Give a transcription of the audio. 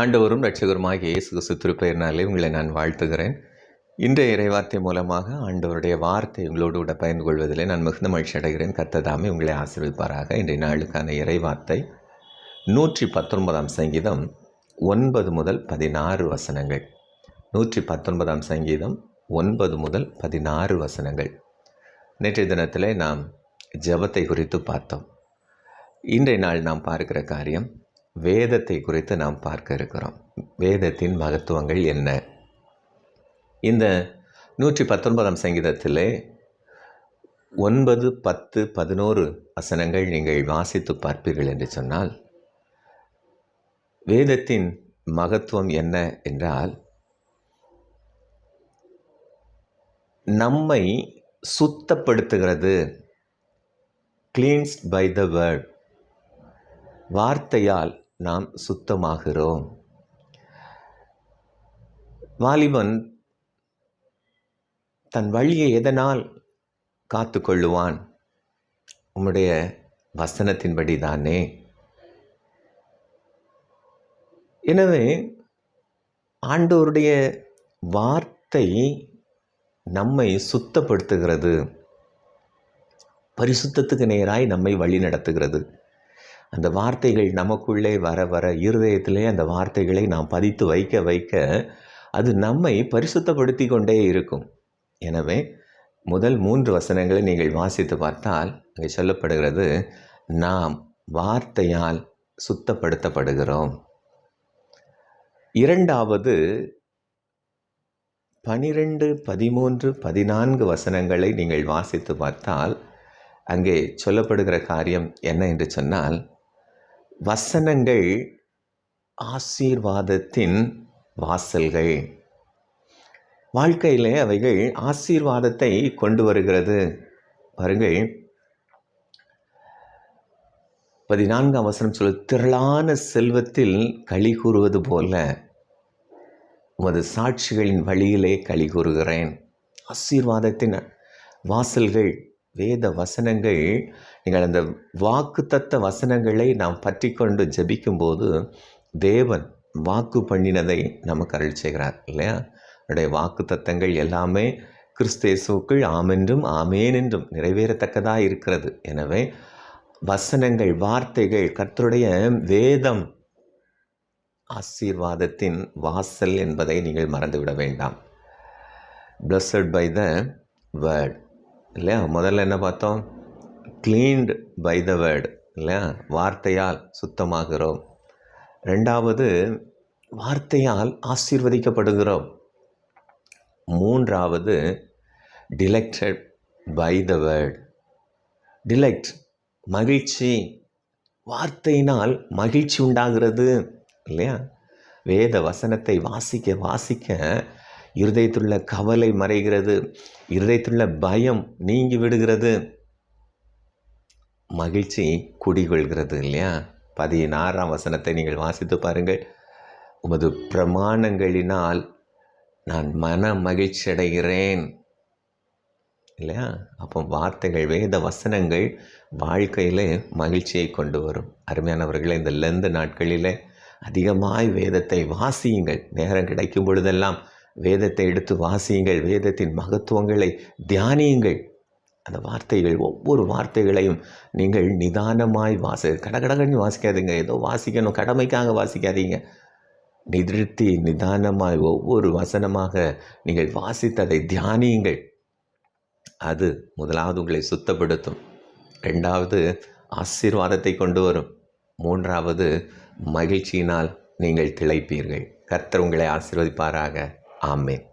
ஆண்டவரும் ரட்சகருமாகிய இயேசு கிறிஸ்து திருப்பெயர்னாலே உங்களை நான் வாழ்த்துகிறேன். இன்றைய இறைவார்த்தை மூலமாக ஆண்டவருடைய வார்த்தை உங்களோடு கூட பயந்து கொள்வதிலே நான் மிகுந்த மகிழ்ச்சி அடைகிறேன். கத்ததாமே உங்களை ஆசிர்விப்பாராக இன்றைய நாளுக்கான இறைவார்த்தை நூற்றி பத்தொன்பதாம் சங்கீதம் ஒன்பது முதல் பதினாறு வசனங்கள். நூற்றி பத்தொன்பதாம் சங்கீதம் ஒன்பது முதல் பதினாறு வசனங்கள். நேற்றைய தினத்திலே நாம் ஜெபத்தை குறித்து பார்த்தோம். இன்றைய நாள் நாம் பார்க்கிற காரியம் வேதத்தை குறித்து நாம் பார்க்க இருக்கிறோம். வேதத்தின் மகத்துவங்கள் என்ன? இந்த நூற்றி பத்தொன்பதாம் சங்கீதத்திலே ஒன்பது பத்து பதினோரு வசனங்கள் நீங்கள் வாசித்து பார்ப்பீர்கள் என்று சொன்னால் வேதத்தின் மகத்துவம் என்ன என்றால் நம்மை சுத்தப்படுத்துகிறது கிளீன்ஸ்ட் பை த வேர்ட் வார்த்தையால் நாம் சுத்தமாகிறோம். வாலிபன் தன் வழியை எதனால் காத்து கொள்ளுவான் உம்முடைய வசனத்தின்படி தானே. எனவே ஆண்டோருடைய வார்த்தை நம்மை சுத்தப்படுத்துகிறது. பரிசுத்தத்துக்கு நேராய் நம்மை வழி நடத்துகிறது அந்த வார்த்தைகள் நமக்குள்ளே வர வர இருதயத்திலே அந்த வார்த்தைகளை நாம் பதித்து வைக்க வைக்க அது நம்மை பரிசுத்தப்படுத்தி கொண்டே இருக்கும். எனவே முதல் மூன்று வசனங்களை நீங்கள் வாசித்து பார்த்தால் அங்கே சொல்லப்படுகிறது நாம் வார்த்தையால் சுத்தப்படுத்தப்படுகிறோம். இரண்டாவது பனிரெண்டு பதிமூன்று பதினான்கு வசனங்களை நீங்கள் வாசித்து பார்த்தால் அங்கே சொல்லப்படுகிற காரியம் என்ன என்று சொன்னால் வசனங்கள் ஆசீர்வாதத்தின் வாசல்கள். வாழ்க்கையிலே அவைகள் ஆசீர்வாதத்தை கொண்டு வருகிறது. பாருங்கள். பதினான்காம் வசனம் சொல்ல திரளான செல்வத்தில் களி கூறுவது போல உமது சாட்சிகளின் வழியிலே களி கூறுகிறேன். ஆசீர்வாதத்தின் வாசல்கள். வேத வசனங்கள் நீங்கள் அந்த வாக்குத்தத்த வசனங்களை நாம் பற்றி கொண்டு ஜபிக்கும்போது தேவன் வாக்கு பண்ணினதை நமக்கு அருள் செய்கிறார் இல்லையா? அவருடைய வாக்கு தத்தங்கள் எல்லாமே கிறிஸ்தேசுக்குள் ஆமென்றும் ஆமேன் என்றும் நிறைவேறத்தக்கதாக இருக்கிறது. எனவே வசனங்கள் வார்த்தைகள் கர்த்தருடைய வேதம் ஆசீர்வாதத்தின் வாசல் என்பதை நீங்கள் மறந்துவிட வேண்டாம். பிளஸட் பை த வேர்ட் இல்லையா? முதல்ல என்ன பார்த்தோம்? க்ளீன்டு பை த வேர்டு இல்லையா? வார்த்தையால் சுத்தமாகிறோம். ரெண்டாவது வார்த்தையால் ஆசீர்வதிக்கப்படுகிறோம். மூன்றாவது டிலெக்டட் பை த வேர்ட் டிலெக்ட் மகிழ்ச்சி. வார்த்தையினால் மகிழ்ச்சி உண்டாகிறது இல்லையா? வேத வசனத்தை வாசிக்க வாசிக்க இருதயத்துள்ள கவலை மறைகிறது. இருதயத்துள்ள பயம் நீங்கி விடுகிறது. மகிழ்ச்சி குடிகொள்கிறது இல்லையா? பதினாறாம் வசனத்தை நீங்கள் வாசித்து பாருங்கள். உமது பிரமாணங்களினால் நான் மன மகிழ்ச்சி அடைகிறேன் இல்லையா? அப்போ வார்த்தைகள் வேத வசனங்கள் வாழ்க்கையில் மகிழ்ச்சியை கொண்டு வரும். அருமையானவர்களை இந்த லெந்து நாட்களில் அதிகமாய் வேதத்தை வாசியுங்கள். நேரம் கிடைக்கும் பொழுதெல்லாம் வேதத்தை எடுத்து வாசியுங்கள். வேதத்தின் மகத்துவங்களை தியானியுங்கள். அந்த வார்த்தைகள் ஒவ்வொரு வார்த்தைகளையும் நீங்கள் நிதானமாய் வாசி கடகடகன்னு வாசிக்காதீங்க. ஏதோ வாசிக்கணும். கடமைக்காக வாசிக்காதீங்க. நிறுத்தி நிதானமாய் ஒவ்வொரு வசனமாக நீங்கள் வாசித்ததை தியானியுங்கள். அது முதலாவது உங்களை சுத்தப்படுத்தும். ரெண்டாவது ஆசீர்வாதத்தை கொண்டு வரும். மூன்றாவது மகிழ்ச்சியினால் நீங்கள் திளைப்பீர்கள். கர்த்தர் உங்களை ஆசீர்வதிப்பாராக. ஆமேன்